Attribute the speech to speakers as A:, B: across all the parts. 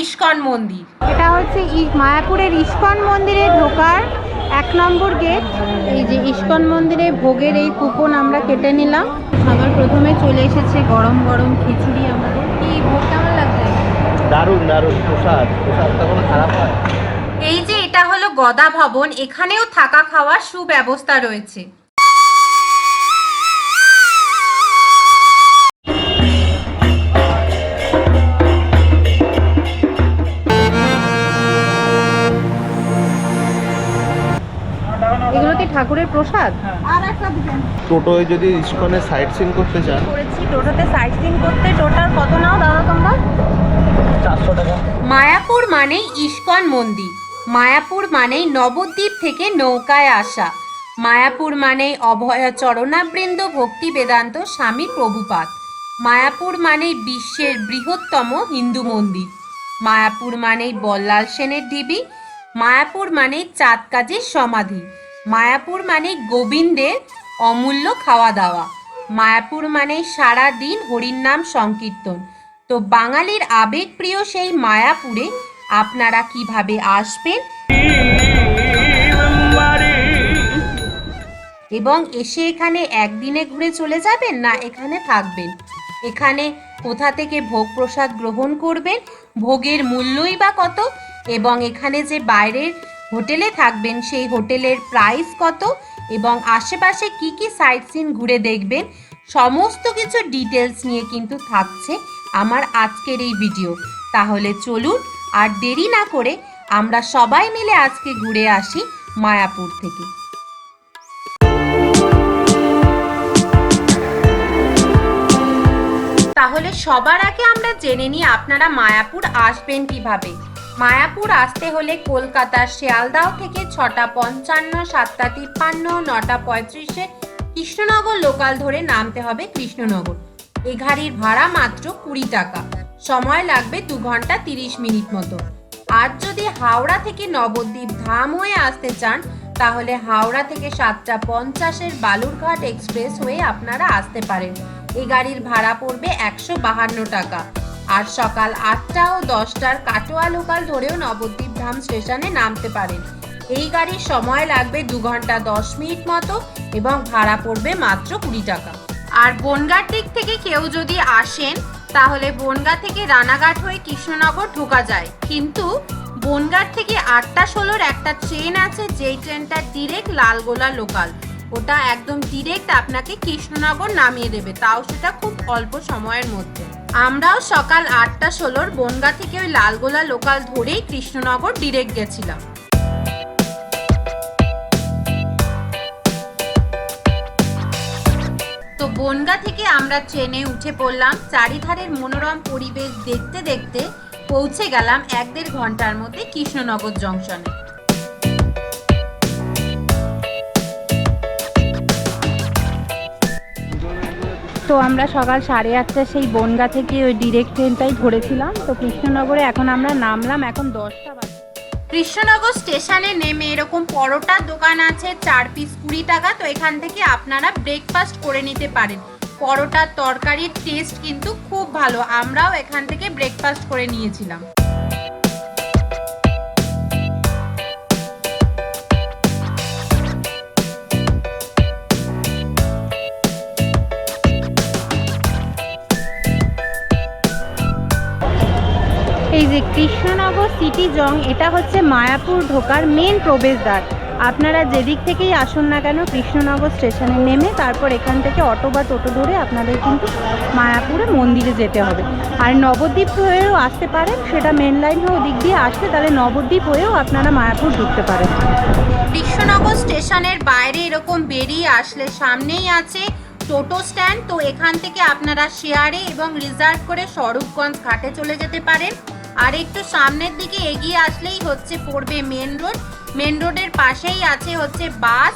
A: ISKCON মন্দির।
B: এটা হচ্ছে ই- মায়াপুরের ইস্কন মন্দিরে ঢোকার এক নম্বর গেট। এই যে ইস্কন মন্দিরে ভোগের এই কুপন আমরা কেটে নিলাম। সবার প্রথমে চলে এসেছে গরম গরম খিচুড়ি আমাদের। কি ভোগ কেমন লাগছে?
C: দারুণ দারুণ। প্রসাদ প্রসাদটা কোনো খারাপ হয়
A: এই যে এটা হলো গদা ভবন এখানেও থাকা খাওয়ার সুব্যবস্থা রয়েছে।
B: ঠাকুরের প্রসাদ?
C: টোটোয় যদি ইস্কনে সাইট সিন করতে চান।
B: করেছি টোটোতে সাইড সিন করতে। টোটাল কত নাও দাদা তোমরা?
C: চারশো টাকা।
A: মায়াপুর মানেই ইস্কন মন্দির। মায়াপুর মানেই নবদ্বীপ থেকে নৌকায় আসা। মায়াপুর মানেই অভয় চরণাবৃন্দ ভক্তি বেদান্ত স্বামী প্রভুপাত মায়াপুর মানেই বিশ্বের বৃহত্তম হিন্দু মন্দির। মায়াপুর মানেই বল্লাল সেনের ঢিবি। মায়াপুর মানেই চাঁদ কাজের সমাধি। মায়াপুর মানে গোবিন্দের অমূল্য খাওয়া দাওয়া মায়াপুর মানে সারা দিন হরির নাম সংকীর্তন। তো বাঙালির আবেগপ্রিয় সেই মায়াপুরে আপনারা কীভাবে আসবেন? এবং এসে এখানে একদিনে ঘুরে চলে যাবেন না এখানে থাকবেন? এখানে কোথা থেকে ভোগ প্রসাদ গ্রহণ করবেন? ভোগের মূল্যই বা কত? এবং এখানে যে বাইরের হোটেলে থাকবেন, সেই হোটেলের প্রাইস কত এবং আশেপাশে কি কি সাইট সিন ঘুরে দেখবেন, সমস্ত কিছু ডিটেলস নিয়ে কিন্তু থাকছে আমার আজকের এই ভিডিও তাহলে চলুন আর দেরি না করে আমরা সবাই মিলে আজকে ঘুরে আসি মায়াপুর থেকে। তাহলে সবার আগে আমরা জেনে নিই আপনারা মায়াপুর আসবেন কীভাবে। মায়াপুর আসতে হলে কলকাতার শিয়ালদাহ থেকে ছটা পঞ্চান্ন, সাতটা তিপ্পান্ন, নটা পঁয়ত্রিশে কৃষ্ণনগর লোকাল ধরে নামতে হবে কৃষ্ণনগর। এ গাড়ির ভাড়া মাত্র কুড়ি টাকা। সময় লাগবে দু ঘণ্টা তিরিশ মিনিট মতো। আর যদি হাওড়া থেকে নবদ্বীপ ধাম হয়ে আসতে চান, তাহলে হাওড়া থেকে সাতটা পঞ্চাশের বালুরঘাট এক্সপ্রেস হয়ে আপনারা আসতে পারেন। এ গাড়ির ভাড়া পড়বে একশো বাহান্ন টাকা। আর সকাল আটটা ও দশটার কাটোয়া লোকাল ধরেও নবদ্বীপ ধাম স্টেশনে নামতে পারেন। এই গাড়ির সময় লাগবে দু ঘণ্টা দশ মিনিট মতো এবং ভাড়া পড়বে মাত্র কুড়ি টাকা। আর বনগাঁ দিক থেকে কেউ যদি আসেন, তাহলে বনগাঁ থেকে রানাঘাট হয়ে কৃষ্ণনগর ঢোকা যায়। কিন্তু বনগাঁ থেকে আটটা ষোলোর একটা ট্রেন আছে, যেই ট্রেনটা ডিরেক্ট লালগোলা লোকাল ওটা একদম ডিরেক্ট আপনাকে কৃষ্ণনগর নামিয়ে দেবে। তাও সেটা খুব অল্প সময়ের মধ্যে। আমরাও সকাল আটটা ষোলোর বনগাঁ থেকে ওই লালগোলা লোকাল ধরেই কৃষ্ণনগর ডিরেক্ট গেছিলাম। তো বনগা থেকে আমরা ট্রেনে উঠে পড়লাম, চারিধারের মনোরম পরিবেশ দেখতে দেখতে পৌঁছে গেলাম এক দেড় ঘণ্টার মধ্যে কৃষ্ণনগর জংশনে
B: তো আমরা সকাল সাড়ে আটটা সেই বনগা থেকে ওই ডিরেক্ট ট্রেনটাই ধরেছিলাম। তো কৃষ্ণনগরে এখন আমরা নামলাম, এখন দশটা
A: কৃষ্ণনগর স্টেশনে নেমে এরকম পরোটার দোকান আছে, চার পিস কুড়ি টাকা, তো এখান থেকে আপনারা ব্রেকফাস্ট করে নিতে পারেন। পরোটার তরকারির টেস্ট কিন্তু খুব ভালো, আমরাও এখান থেকে ব্রেকফাস্ট করে নিয়েছিলাম।
B: যে কৃষ্ণনগর সিটি জং, এটা হচ্ছে মায়াপুর ঢোকার মেন প্রবেশদ্বার। আপনারা যেদিক থেকেই আসুন না কেন, কৃষ্ণনগর স্টেশনে নেমে তারপর এখান থেকে অটো বা টোটো ধরে আপনাদের কিন্তু মায়াপুরে মন্দিরে যেতে হবে। আর নবদ্বীপ হয়েও আসতে পারেন, সেটা মেন লাইন হয়ে ওদিক দিয়ে আসলে তাহলে নবদ্বীপ হয়েও আপনারা মায়াপুর ঢুকতে পারেন।
A: কৃষ্ণনগর স্টেশনের বাইরে এরকম বেরিয়ে আসলে সামনেই আছে টোটো স্ট্যান্ড। তো এখান থেকে আপনারা শেয়ারে এবং রিজার্ভ করে স্বরূপগঞ্জ ঘাটে চলে যেতে পারেন। আর একটু সামনের দিকে এগিয়ে আসলেই হচ্ছে পড়বে মেন রোড। মেন রোডের পাশেই আছে হচ্ছে বাস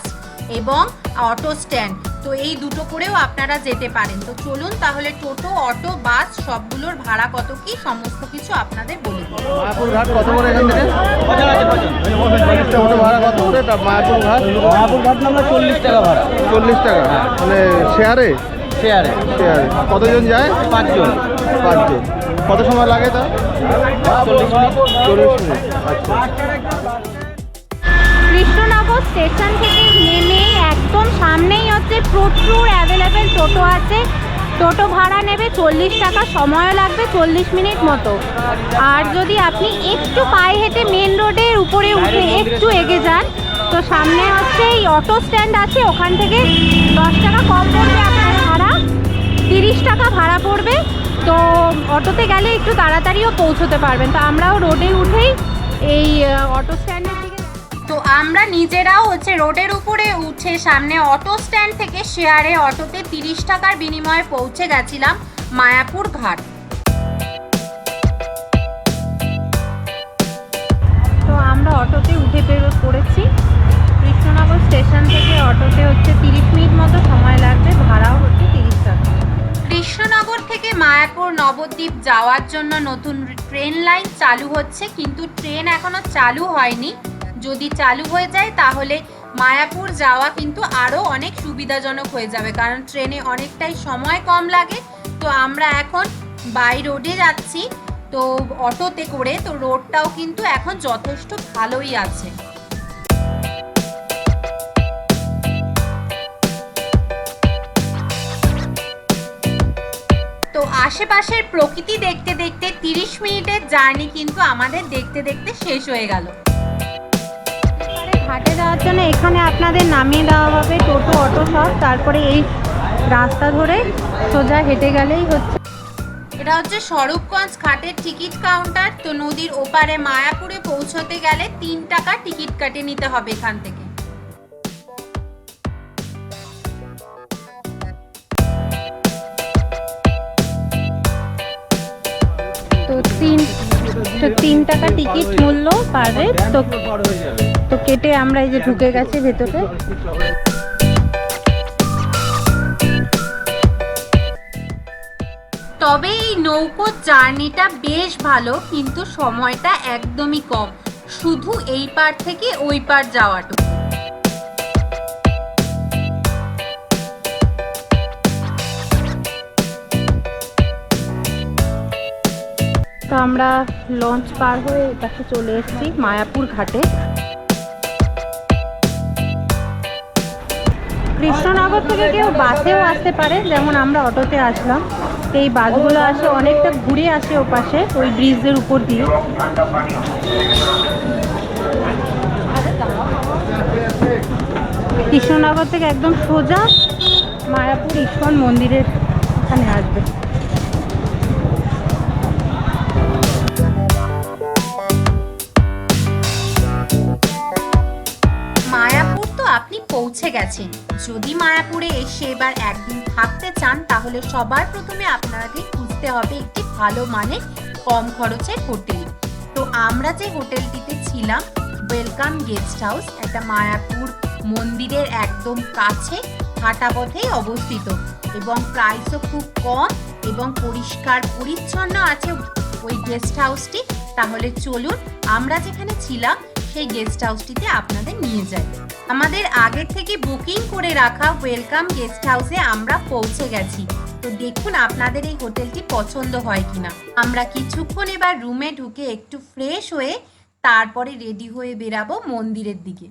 A: এবং অটো স্ট্যান্ড। তো এই দুটো করেও আপনারা যেতে পারেন। তো চলুন তাহলে টোটো অটো বাস সবগুলোর ভাড়া কত কি সমস্ত কিছু আপনাদের বলে
C: মায়াপুর ঘাট কত করে এখান থেকে? টোটো ভাড়া কত করে? মায়াপুর ঘাট?
D: মায়াপুর ঘাট নাম্বার চল্লিশ টাকা ভাড়া।
C: চল্লিশ টাকা। মানে শেয়ারে?
D: শেয়ারে।
C: শেয়ারে। কতজন যায়?
D: পাঁচজন।
C: পাঁচজন। কত সময় লাগে তা চল্লিশ মিনিট। আচ্ছা
B: কৃষ্ণনগর স্টেশন থেকে নেমেই একদম সামনেই হচ্ছে প্রচুর অ্যাভেলেবেল টোটো আছে। টোটো ভাড়া নেবে চল্লিশ টাকা সময় লাগবে চল্লিশ মিনিট মতো। আর যদি আপনি একটু পায়ে হেঁটে মেন রোডের উপরে উঠে একটু এগে যান তো সামনে হচ্ছে এই অটো স্ট্যান্ড আছে ওখান থেকে দশ টাকা কম পড়বে আপনার ভাড়া তিরিশ টাকা ভাড়া পড়বে। তো অটোতে গেলে একটু তাড়াতাড়িও পৌঁছতে পারবেন। তো আমরাও রোডে উঠেই এই অটো স্ট্যান্ডের দিকে
A: তো আমরা নিজেরাও হচ্ছে রোডের উপরে উঠে সামনে অটো স্ট্যান্ড থেকে শেয়ারে অটোতে তিরিশ টাকার বিনিময়ে পৌঁছে গেছিলাম মায়াপুর ঘাট।
B: তো আমরা অটোতে উঠে বেরো পড়েছি। কৃষ্ণনগর স্টেশন থেকে অটোতে হচ্ছে তিরিশ মিনিট মতো সময় লাগবে ভাড়াও হচ্ছে
A: কৃষ্ণনগর থেকে মায়াপুর নবদ্বীপ যাওয়ার জন্য নতুন ট্রেন লাইন চালু হচ্ছে, কিন্তু ট্রেন এখনও চালু হয়নি। যদি চালু হয়ে যায়, তাহলে মায়াপুর যাওয়া কিন্তু আরও অনেক সুবিধাজনক হয়ে যাবে, কারণ ট্রেনে অনেকটাই সময় কম লাগে। তো আমরা এখন বাই রোডে যাচ্ছি, তো অটোতে করে, তো রোডটাও কিন্তু এখন যথেষ্ট ভালোই আছে। আশেপাশের প্রকৃতি দেখতে দেখতে তিরিশ মিনিটের জার্নি কিন্তু আমাদের দেখতে দেখতে শেষ হয়ে গেল।
B: ঘাটে যাওয়ার জন্য এখানে আপনাদের নামিয়ে দেওয়া হবে টোটো অটো সব। তারপরে এই রাস্তা ধরে সোজা হেঁটে গেলেই হচ্ছে।
A: এটা হচ্ছে স্বরূপগঞ্জ ঘাটের টিকিট কাউন্টার। তো নদীর ওপারে মায়াপুরে পৌঁছতে গেলে তিন টাকা টিকিট কাটে নিতে হবে এখান থেকে।
B: তো তিন টাকা টিকিট মূল্য পার হেড তো তো কেটে আমরা এই যে ঢুকে গেছি ভেতরে।
A: তবে এই নৌকো জার্নিটা বেশ ভালো, কিন্তু সময়টা একদমই কম। শুধু এই পার থেকে ওই পার যাওয়াটুকু।
B: তো আমরা লঞ্চ পার হয়ে এপাশে চলে এসেছি, মায়াপুর ঘাটে। কৃষ্ণনগর থেকে কেউ বাসেও আসতে পারে, যেমন আমরা অটোতে আসলাম। এই বাসগুলো আসে অনেকটা ঘুরে আসে ওপাশে ওই ব্রিজের উপর দিয়ে। কৃষ্ণনগর থেকে একদম সোজা মায়াপুর ইস্কন মন্দিরের এখানে আসবে।
A: পৌঁছে গেছেন। যদি মায়াপুরে এসে এবার একদিন থাকতে চান, তাহলে সবার প্রথমে আপনাকে খুঁজতে হবে একটি ভালো মানের কম খরচের হোটেল। তো আমরা যে হোটেলটিতে ছিলাম, ওয়েলকাম গেস্ট হাউস একটা মায়াপুর মন্দিরের একদম কাছে হাঁটা পথেই অবস্থিত। এবং প্রাইসও খুব কম এবং পরিষ্কার পরিচ্ছন্ন আছে ওই গেস্ট হাউসটি। তাহলে চলুন, আমরা যেখানে ছিলাম, সেই গেস্ট হাউসটিতে আপনাদের নিয়ে যাই। আমাদের আগে থেকে বুকিং করে রাখা ওয়েলকাম গেস্ট হাউসে আমরা পৌঁছে গেছি। তো দেখুন আপনাদের এই হোটেলটি পছন্দ হয় কিনা। আমরা কিছুক্ষণ এবার রুমে ঢুকে একটু ফ্রেশ হয়ে তারপরে রেডি হয়ে বেরাবো মন্দিরের দিকে।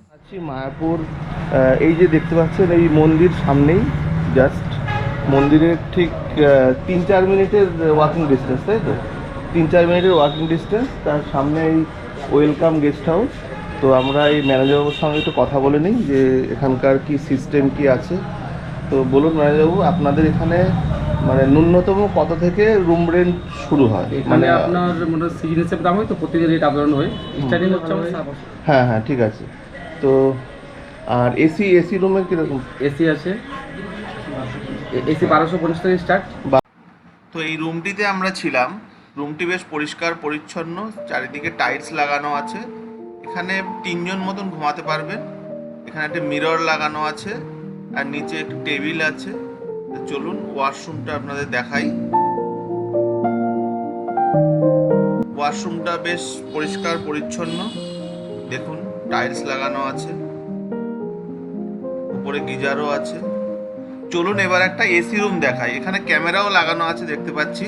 C: মায়াপুর এই যে দেখতে পাচ্ছেন এই মন্দির সামনেই জাস্ট মন্দিরের ঠিক তিন চার মিনিটের ওয়াকিং ডিস্টেন্স তাই তো? তিন চার মিনিটের ওয়াকিং ডিস্টেন্স তার সামনে এই ওয়েলকাম গেস্ট হাউস। তো আমরা এই ম্যানেজারবাবুর সঙ্গে একটু কথা বলে নিই যে এখানকার কি সিস্টেম কি আছে। তো বলুন ম্যানেজারবাবু আপনাদের এখানে মানে ন্যূনতম কত থেকে রুম রেন্ট শুরু হয়?
D: মানে আপনার মোটামুটি সিজন হিসেবে দাম হয় তো প্রতিদিন রেট আপ ডাউন হয়। স্টার্টিং হচ্ছে
C: হ্যাঁ হ্যাঁ ঠিক আছে। তো আর এসি এসি রুমের কীরকম?
D: এসি আছে। এসি বারোশো পঞ্চাশ থেকে স্টার্ট
C: তো এই রুমটিতে আমরা ছিলাম। রুমটি বেশ পরিষ্কার পরিচ্ছন্ন চারিদিকে টাইলস লাগানো আছে। এখানে তিনজন মতন ঘুমাতে পারবেন। এখানে একটা মিরর লাগানো আছে আর নিচে একটু টেবিল আছে। চলুন ওয়াশরুমটা আপনাদের দেখাই। ওয়াশরুমটা বেশ পরিষ্কার, পরিচ্ছন্ন। দেখুন, টাইলস লাগানো আছে। উপরে গিজারও আছে। চলুন এবার একটা এসি রুম দেখাই। এখানে ক্যামেরাও লাগানো আছে, দেখতে পাচ্ছি।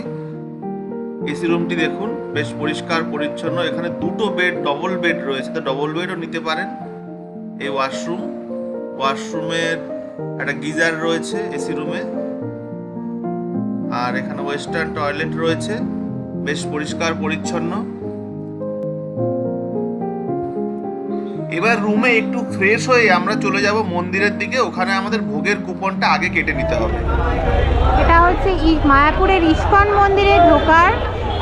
C: এসি রুমটি দেখুন। বেশ পরিষ্কার, পরিচ্ছন্ন। এখানে দুটো বেড ডবল বেড রয়েছে। তো ডবল বেডও নিতে পারেন। এই ওয়াশরুম ওয়াশরুমের একটা গিজার রয়েছে এসি রুমে আর এখানে ওয়েস্টার্ন টয়লেট রয়েছে। বেশ পরিষ্কার, পরিচ্ছন্ন। এবার রুমে একটু ফ্রেশ হয়ে আমরা চলে যাব মন্দিরের দিকে। ওখানে আমাদের ভোগের কুপনটা আগে কেটে নিতে হবে।
B: এটা হচ্ছে মায়াপুরের ইস্কন মন্দিরে ঢোকার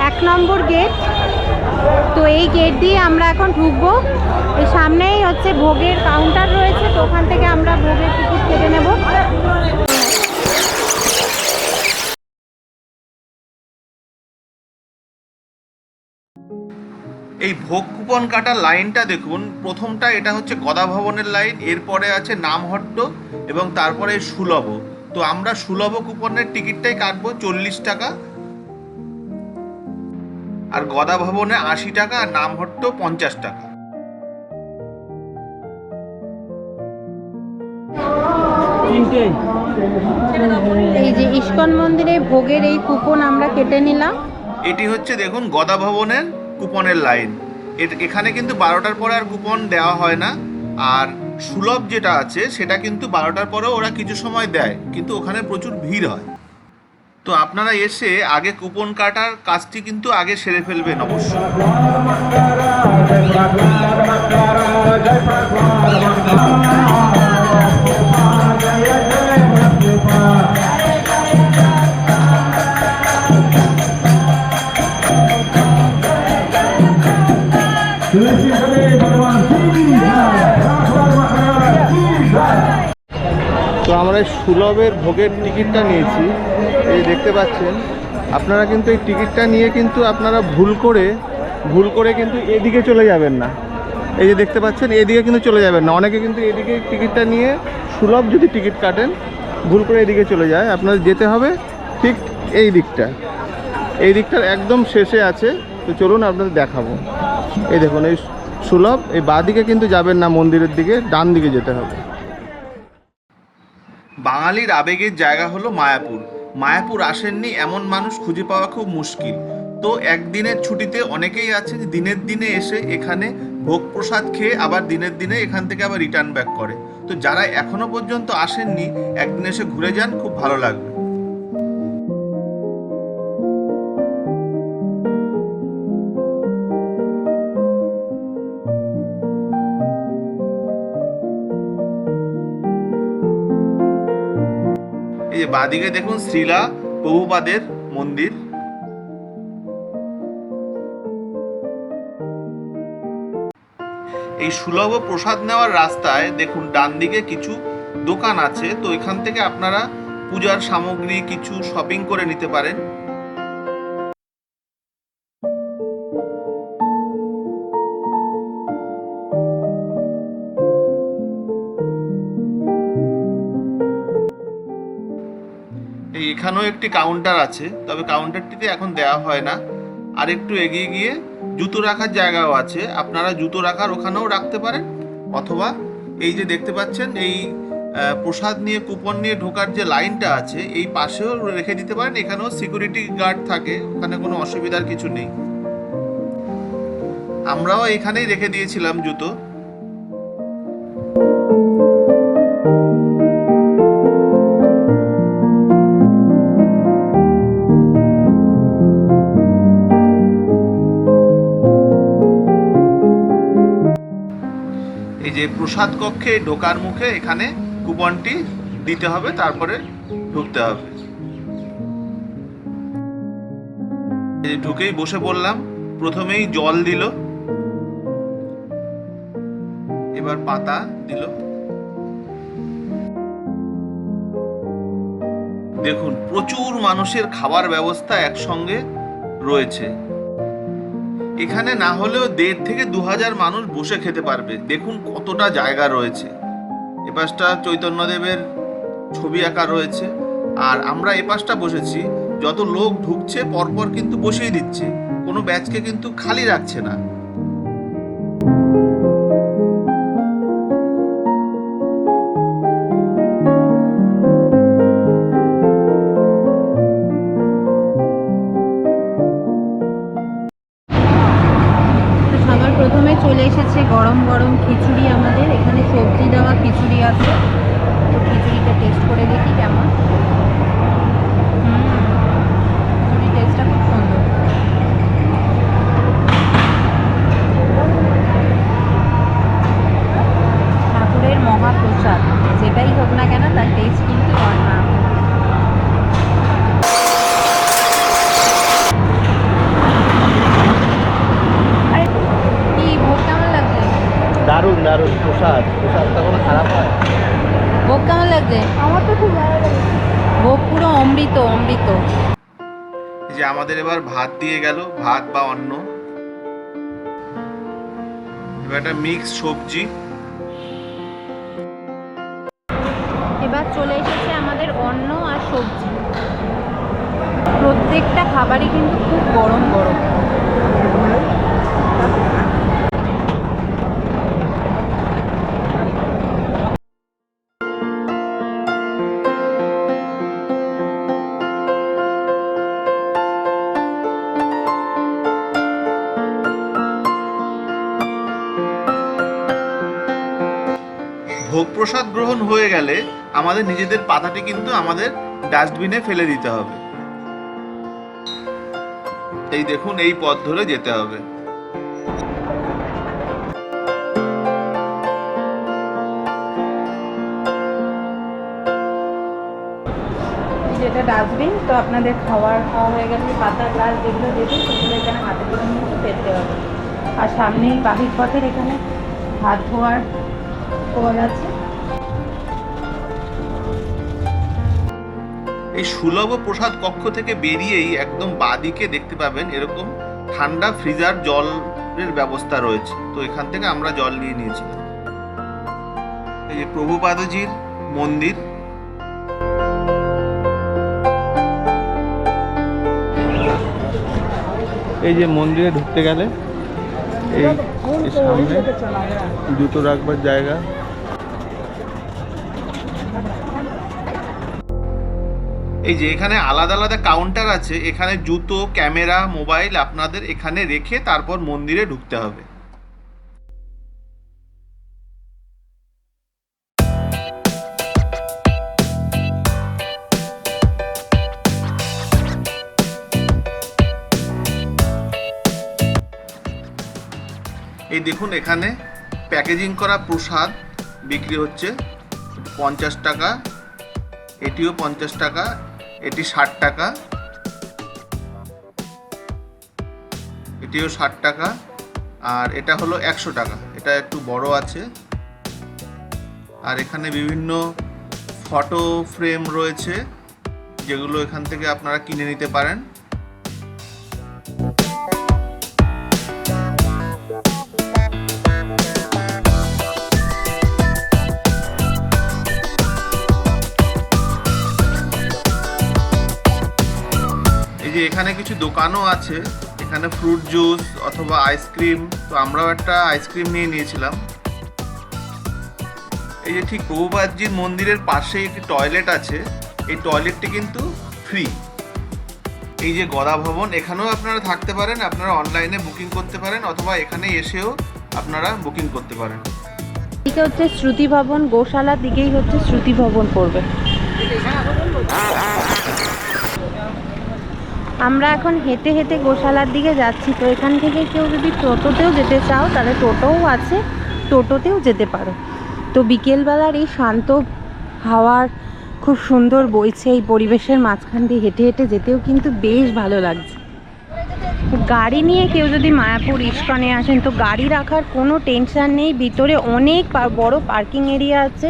B: এক নম্বর গেট। তো এই গেট দিয়ে আমরা এখন ঢুকবো। এই সামনেই হচ্ছে ভোগের কাউন্টার রয়েছে, তো ওখান থেকে আমরা ভোগের টিকিট কেটে নেব।
C: এই ভোগ কুপন কাটার লাইনটা দেখুন, প্রথমটা এটা হচ্ছে গদা ভবনের লাইন এরপরে আছে নামহট্ট এবং তারপরে সুলভ। তো আমরা সুলভ কুপনের টিকিটটাই কাটবো, চল্লিশ টাকা। আর গদা ভবনে আশি টাকা আর নাম নামহট্ট পঞ্চাশ টাকা।
B: এই যে ইস্কন মন্দিরে ভোগের এই কুপন আমরা কেটে নিলাম।
C: এটি হচ্ছে দেখুন গদা ভবনের কুপনের লাইন। এখানে কিন্তু বারোটার পরে আর কুপন দেওয়া হয় না। আর সুলভ যেটা আছে সেটা কিন্তু বারোটার পরেও ওরা কিছু সময় দেয় কিন্তু ওখানে প্রচুর ভিড় হয়। তো আপনারা এসে আগে কুপন কাটার কাজটি কিন্তু আগে সেরে ফেলবেন অবশ্যই সুলভের ভোগের টিকিটটা নিয়েছি। এই দেখতে পাচ্ছেন, আপনারা কিন্তু এই টিকিটটা নিয়ে কিন্তু আপনারা ভুল করে ভুল করে কিন্তু এদিকে চলে যাবেন না। এই যে দেখতে পাচ্ছেন, এদিকে কিন্তু চলে যাবেন না। অনেকে কিন্তু এদিকে টিকিটটা নিয়ে সুলভ যদি টিকিট কাটেন, ভুল করে এদিকে চলে যায়। আপনাদের যেতে হবে ঠিক এই দিকটা। এই দিকটার একদম শেষে আছে। তো চলুন আপনাদের দেখাবো। এই দেখুন, এই সুলভ, এই বাঁদিকে কিন্তু যাবেন না মন্দিরের দিকে, ডান দিকে যেতে হবে। বাঙালির আবেগের জায়গা হলো মায়াপুর। মায়াপুর আসেননি এমন মানুষ খুঁজে পাওয়া খুব মুশকিল। তো একদিনের ছুটিতে অনেকেই আছে দিনের দিনে এসে এখানে ভোগ প্রসাদ খেয়ে আবার দিনের দিনে এখান থেকে আবার রিটার্ন ব্যাক করে। তো যারা এখনও পর্যন্ত আসেননি, একদিন এসে ঘুরে যান, খুব ভালো লাগবে। যে বাদিকে দেখুন শ্রীলা প্রভুপাদের মন্দির। এই সুলভ প্রসাদ নেওয়ার রাস্তায় দেখুন ডান দিকে কিছু দোকান আছে, তো এখান থেকে আপনারা পূজার সামগ্রী কিছু শপিং করে নিতে পারেন। এখানেও একটি কাউন্টার আছে, তবে কাউন্টারটিতে এখন দেওয়া হয় না। আর একটু এগিয়ে গিয়ে জুতো রাখার জায়গাও আছে। আপনারা জুতো রাখার ওখানেও রাখতে পারেন। অথবা এই যে দেখতে পাচ্ছেন, এই প্রসাদ নিয়ে, কুপন নিয়ে ঢোকার যে লাইনটা আছে, এই পাশেও রেখে দিতে পারেন। এখানেও সিকিউরিটি গার্ড থাকে, ওখানে কোনো অসুবিধার কিছু নেই। আমরাও এখানেই রেখে দিয়েছিলাম জুতো। যে প্রসাদ কক্ষে ঢোকার মুখে এখানে কুপনটি দিতে হবে, তারপরে ঢুকতে হবে। ঢুকেই বসে পড়লাম, প্রথমেই জল দিল, এবার পাতা দিল। দেখুন, প্রচুর মানুষের খাবার ব্যবস্থা একসঙ্গে রয়েছে। এখানে না হলেও দেড় থেকে দু হাজার মানুষ বসে খেতে পারবে। দেখুন কতটা জায়গা রয়েছে। এপাশটা চৈতন্যদেবের ছবি আঁকা রয়েছে। আর আমরা এপাশটা বসেছি, যত লোক ঢুকছে পরপর কিন্তু বসিয়ে দিচ্ছে। কোনো ব্যাচকে কিন্তু খালি রাখছে না।
A: এসেছে গরম গরম খিচুড়ি আমাদের। এখানে সবজি দেওয়া খিচুড়ি আছে। তো খিচুড়িটা টেস্ট করে দেখি কেমন হুম, খিচুড়ি টেস্টটা খুব সুন্দর ঠাকুরের মহাপ্রসাদ যেটাই হোক না কেন তার টেস্ট কিন্তু অন্যান্য কি ভোগ কেমন লাগছে
C: দারুণ প্রসাদ প্রসাদটা কোনো খারাপ হয়
A: ভোগ কেমন লাগছে? আমার তো খুব ভালো লাগে ভোগ পুরো অমৃত অমৃত।
C: যে আমাদের এবার ভাত দিয়ে গেল ভাত বা অন্ন। এবার একটা মিক্স সবজি।
A: এবার চলে এসেছে আমাদের অন্ন আর সবজি। প্রত্যেকটা খাবারই কিন্তু খুব গরম গরম।
C: প্রসাদ গ্রহণ হয়ে গেলে আমাদের নিজেদের পাতাটি কিন্তু আমাদের ডাস্টবিনে ফেলে দিতে হবে। এই দেখুন, এই পথ ধরে যেতে হবে।
A: যেটা ডাস্টবিন, তো আপনাদের খাওয়ার, খাওয়া হয়ে গেলে পাতা গ্লাস যেগুলো দেবে সেগুলো এখানে হাতে করে নিয়ে ফেলতে হবে। আর সামনেই বাহির পথের এখানে হাত ধোয়ার কল আছে।
C: এই সুলভ প্রসাদ কক্ষ থেকে বেরিয়েই একদম বাদিকে দেখতে পাবেন এরকম ঠান্ডা ফ্রিজার জলের ব্যবস্থা রয়েছে। তো এখান থেকে আমরা জল নিয়ে নিয়েছিলাম। এই যে প্রভুপাদজির মন্দির। এই যে মন্দিরে ঢুকতে গেলে এই সামনে জুতো রাখবার জায়গা। এই যে এখানে আলাদা আলাদা কাউন্টার আছে, এখানে জুতো ক্যামেরা মোবাইল আপনাদের এখানে রেখে তারপর মন্দিরে ঢুকতে হবে। এই দেখুন এখানে প্যাকেজিং করা প্রসাদ বিক্রি হচ্ছে পঞ্চাশ টাকা, এটিও পঞ্চাশ টাকা এটি ষাট টাকা। এটিও ষাট টাকা। আর এটা হলো একশো টাকা। এটা একটু বড় আছে। আর এখানে বিভিন্ন ফটো ফ্রেম রয়েছে, যেগুলো এখান থেকে আপনারা কিনে নিতে পারেন। এখানে কিছু দোকানও আছে। এখানে ফ্রুট জুস অথবা আইসক্রিম তো আমরাও একটা আইসক্রিম নিয়ে নিয়েছিলাম। এই যে ঠিক প্রভুপাদজির মন্দিরের পাশেই একটি টয়লেট আছে। এই টয়লেটটি কিন্তু ফ্রি এই যে গদা ভবন, এখানেও আপনারা থাকতে পারেন, আপনারা অনলাইনে বুকিং করতে পারেন, অথবা এখানে এসেও আপনারা বুকিং করতে পারেন।
A: দিকে হচ্ছে শ্রুতি ভবন গোশালা দিকেই হচ্ছে শ্রুতি ভবন পড়বে। আমরা এখন হেঁটে হেঁটে গোশালার দিকে যাচ্ছি, তো এখান থেকে কেউ যদি টোটোতেও যেতে চাও, তাহলে টোটোও আছে, টোটোতেও যেতে পারো। তো বিকেলবেলার এই শান্ত হাওয়ার খুব সুন্দর বইছে এই পরিবেশের মাঝখান দিয়ে হেঁটে হেঁটে যেতেও কিন্তু বেশ ভালো লাগছে। গাড়ি নিয়ে কেউ যদি মায়াপুর ইস্কনে আসেন, তো গাড়ি রাখার কোনো টেনশন নেই। ভিতরে অনেক বড় পার্কিং এরিয়া আছে।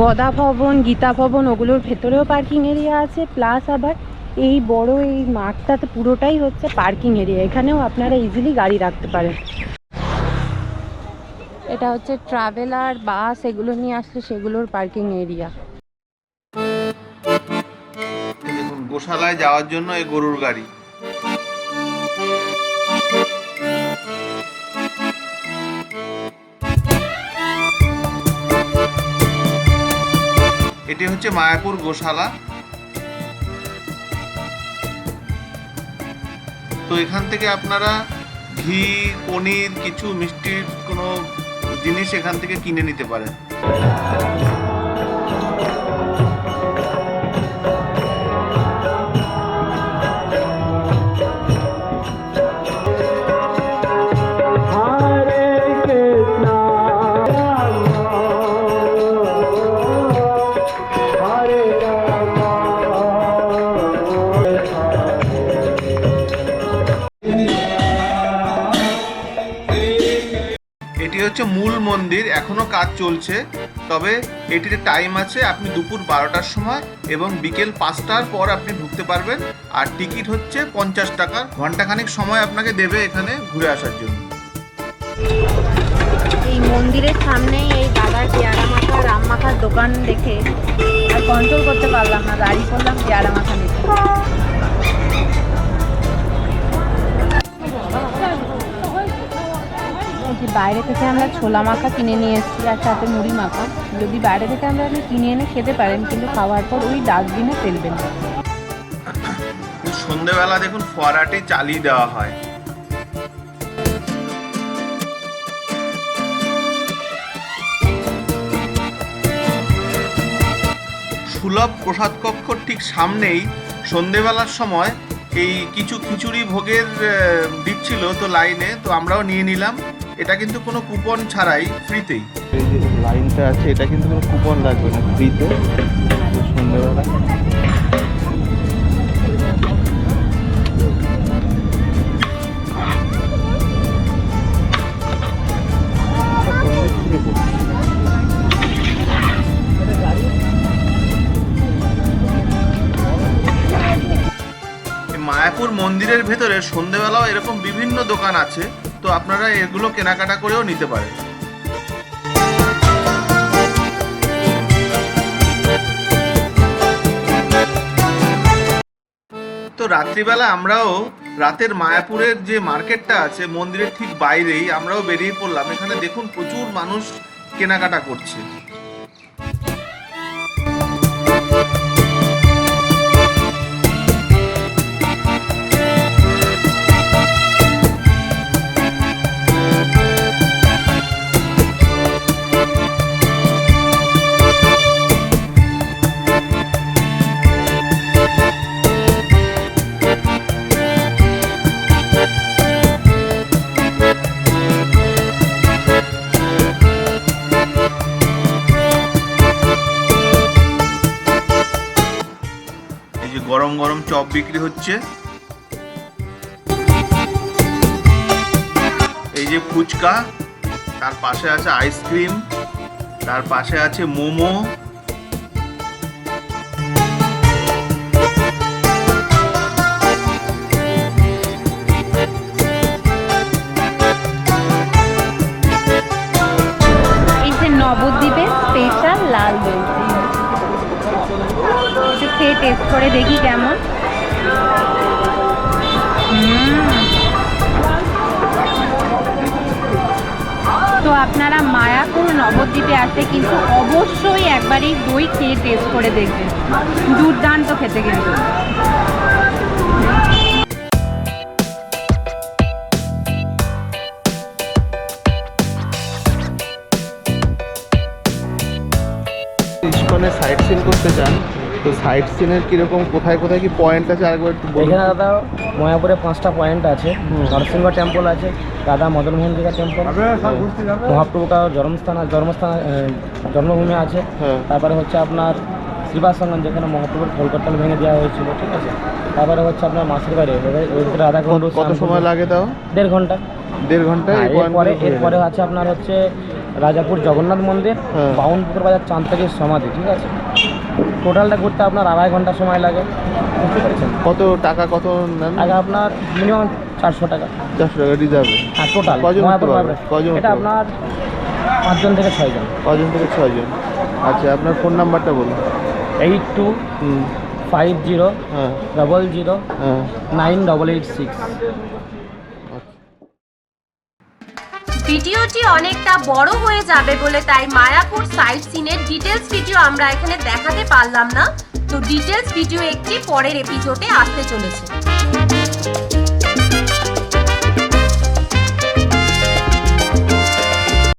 A: গদা ভবন, গীতা ভবন, ওগুলোর ভেতরেও পার্কিং এরিয়া আছে। প্লাস আবার এই বড় এই মাঠটাতে পুরোটাই হচ্ছে পার্কিং এরিয়া এখানেও আপনারা ইজিলি গাড়ি রাখতে পারেন। এটা হচ্ছে ট্রাভেলার বাস এগুলো নিয়ে আসলে সেগুলোর পার্কিং এরিয়া
C: দেখুন গোশালায় যাওয়ার জন্য এই গরুর গাড়ি। এটি হচ্ছে মায়াপুর গোশালা। তো এখান থেকে আপনারা ঘি, পনির, কিছু মিষ্টির কোনো জিনিস এখান থেকে কিনে নিতে পারেন। মন্দির, এখনও কাজ চলছে, তবে এটির টাইম আছে আপনি দুপুর বারোটার সময় এবং বিকেল পাঁচটার পর আপনি ঢুকতে পারবেন, আর টিকিট হচ্ছে পঞ্চাশ টাকা। ঘন্টাখানিক সময় আপনাকে দেবে এখানে ঘুরে আসার জন্য।
B: এই মন্দিরের সামনেই এই দাদার পেয়ারা মাখা, রাম মাখার দোকান দেখে আর কন্ট্রোল করতে পারলাম না দাঁড়িয়ে পড়লাম পেয়ারা মাখা নিতে যে বাইরে থেকে আমরা ছোলা মাখা কিনে নিয়ে এসেছি আর সাথে মুড়ি মাখা? যদি বাইরে থেকে আমরা আপনি কিনে এনে খেতে পারেন, কিন্তু খাওয়ার পর ওই ডাস্টবিনে ফেলবেন
C: সন্ধেবেলা দেখুন ফোয়ারাটি চালিয়ে দেওয়া হয়। সুলভ প্রসাদ কক্ষর ঠিক সামনেই সন্ধেবেলার সময় এই কিছু খিচুড়ি ভোগের দিচ্ছিল তো লাইনে, তো আমরাও নিয়ে নিলাম। এটা কিন্তু কোনো কুপন ছাড়াই ফ্রিতেই এই যে লাইনটা আছে এটা কিন্তু কোনো কুপন লাগবে না ফ্রিতে সন্ধেবেলা এই মায়াপুর মন্দিরের ভেতরে সন্ধেবেলাও এরকম বিভিন্ন দোকান আছে। তো আপনারা এগুলো কেনাকাটা করেও নিতে পারেন। তো রাত্রিবেলা আমরাও রাতের মায়াপুরের যে মার্কেটটা আছে, মন্দিরের ঠিক বাইরেই আমরাও বেরিয়ে পড়লাম। এখানে দেখুন প্রচুর মানুষ কেনাকাটা করছে। চপ বিক্রি হচ্ছে। এই যে ফুচকা, তার পাশে আছে আইসক্রিম, তার পাশে আছে মোমো।
B: নবদ্বীপের স্পেশাল লাল খেয়ে টেস্ট করে দেখি কেমন। আপনারা মায়াপুর নবদ্বীপে আসলে কিন্তু অবশ্যই একবার এই দই খেয়ে টেস্ট করে দেখবেন। দুর্দান্ত খেতে কিন্তু।
C: ইস্কনে সাইট সিন করতে চান তো সাইট সিনের কীরকম কোথায় কোথায় কি পয়েন্ট আছে? আরেকবার একটু বলুন।
E: এখানে দাদা ময়াপুরে পাঁচটা পয়েন্ট আছে। নরসিংহ টেম্পল আছে। রাধা মদন মোহন জিকা টেম্পল মহাপ্রভুকা জন্মস্থান জন্মস্থান জন্মভূমি আছে।
C: হ্যাঁ।
E: তারপরে হচ্ছে আপনার শ্রীবাস সঙ্গম যেখানে মহাপ্রভুর কলকাতা ভেঙে দেওয়া হয়েছিল ঠিক আছে? তারপরে হচ্ছে আপনার মাসির বাড়ি রাধা
C: কত- কত সময় লাগে তাও?
E: দেড় ঘণ্টা।
C: দেড় ঘণ্টা
E: হ্যাঁ, এরপরে এরপরে আছে আপনার হচ্ছে রাজাপুর জগন্নাথ মন্দির
C: হ্যাঁ।
E: বাউনপুকুর বাজার চাঁদপাখির সমাধি ঠিক আছে? টোটালটা ঘুরতে আপনার আড়াই ঘণ্টা সময় লাগে। বুঝতে পেরেছেন?
C: কত টাকা কত নেন?
E: আগে আপনার মিনিমাম চারশো টাকা।
C: চারশো টাকা রিজার্ভে
E: হ্যাঁ টোটাল
C: কজন কজন
E: এটা আপনার পাঁচজন থেকে ছয়জন।
C: কজন থেকে ছয়জন? আচ্ছা আপনার ফোন নাম্বারটা বলুন।
E: এইট টু ফাইভ জিরো
C: হ্যাঁ।
E: ডবল জিরো
C: হ্যাঁ।
E: Nine double eight six.
A: ভিডিওটি অনেকটা বড় হয়ে যাবে বলে তাই মায়াপুর সাইট সিনের ডিটেলস ভিডিও আমরা এখানে দেখাতে পারলাম না। তো ডিটেলস ভিডিও একটি পরের এপিসোডে আসতে চলেছে।